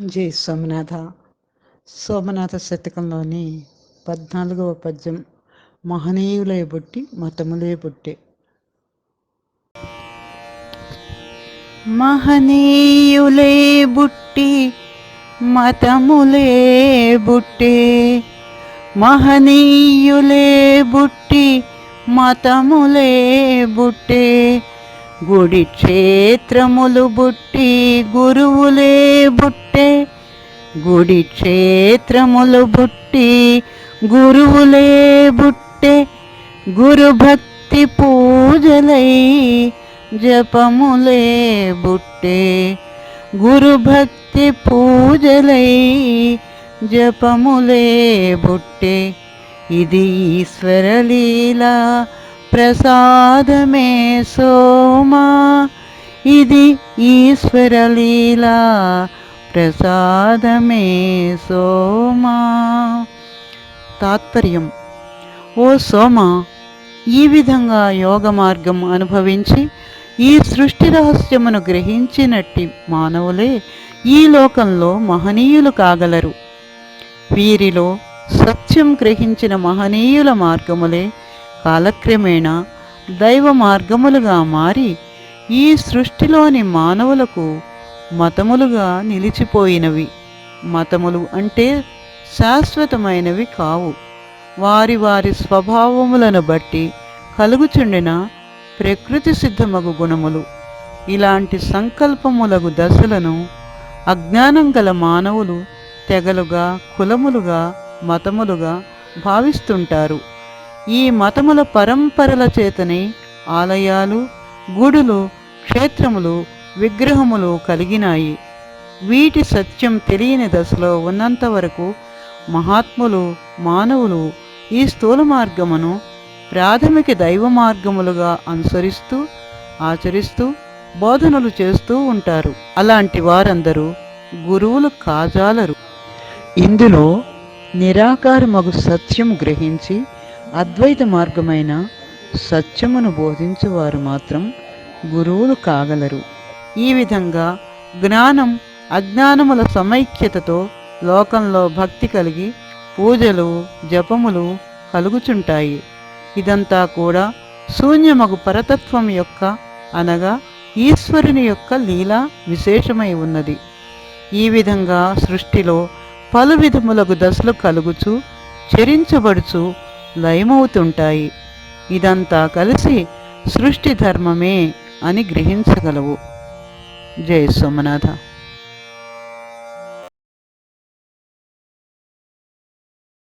జై సోమనాథ సోమనాథ శతకంలోని పద్నాలుగవ పద్యం మహనీయులే బుట్టి మతములే బుట్టే. మహనీయులే బుట్టి మతములే బుట్టే. మహనీయులే బుట్టి మతములే బుట్టే. గుడి క్షేత్రములు బుట్టి గురువులే బుట్టే. గుడి క్షేత్రములు బుట్టి గురువులే బుట్టే. గురు భక్తి పూజలై జపములే బుట్టే. గురు భక్తి పూజలై జపములే బుట్టే. ఇది ఈశ్వరలీలా ప్రసాదమే సోమా. ఇది ఈశ్వరలీలా ప్రసాదమే సోమా. తాత్పర్యం. ఓ సోమ ఈ విధంగా యోగ మార్గం అనుభవించి ఈ సృష్టి రహస్యమును గ్రహించినట్టి మానవులే ఈ లోకంలో మహనీయులు కాగలరు. వీరిలో సత్యం గ్రహించిన మహనీయుల మార్గములే కాలక్రమేణా దైవ మార్గములుగా మారి ఈ సృష్టిలోని మానవులకు మతములుగా నిలిచిపోయినవి. మతములు అంటే శాశ్వతమైనవి కావు. వారి వారి స్వభావములను బట్టి కలుగుచుండిన ప్రకృతి సిద్ధమగు గుణములు. ఇలాంటి సంకల్పములగు దశలను అజ్ఞానం గల మానవులు తెగలుగా కులములుగా మతములుగా భావిస్తుంటారు. ఈ మతముల పరంపరల చేతనే ఆలయాలు గుడులు క్షేత్రములు విగ్రహములు కలిగినాయి. వీటి సత్యం తెలియని దశలో ఉన్నంత వరకు మహాత్ములు మానవులు ఈ స్థూల మార్గమును ప్రాథమిక దైవ మార్గములుగా అనుసరిస్తూ ఆచరిస్తూ బోధనలు చేస్తూ ఉంటారు. అలాంటి వారందరూ గురువులు కాజాలరు. ఇందులో నిరాకారమగు సత్యం గ్రహించి అద్వైత మార్గమైన సత్యమును బోధించువారు మాత్రం గురువులు కాగలరు. ఈ విధంగా జ్ఞానం అజ్ఞానముల సమైక్యతతో లోకంలో భక్తి కలిగి పూజలు జపములు కలుగుచుంటాయి. ఇదంతా కూడా శూన్యమగు పరతత్వం యొక్క అనగా ఈశ్వరుని యొక్క లీలా విశేషమై ఉన్నది. ఈ విధంగా సృష్టిలో పలు విధములకు దశలు కలుగుచు చరించబడుచు లయమవుతుంటాయి. ఇదంతా కలిసి సృష్టి ధర్మమే అని గ్రహించగలవు. జయ సోమనాథ.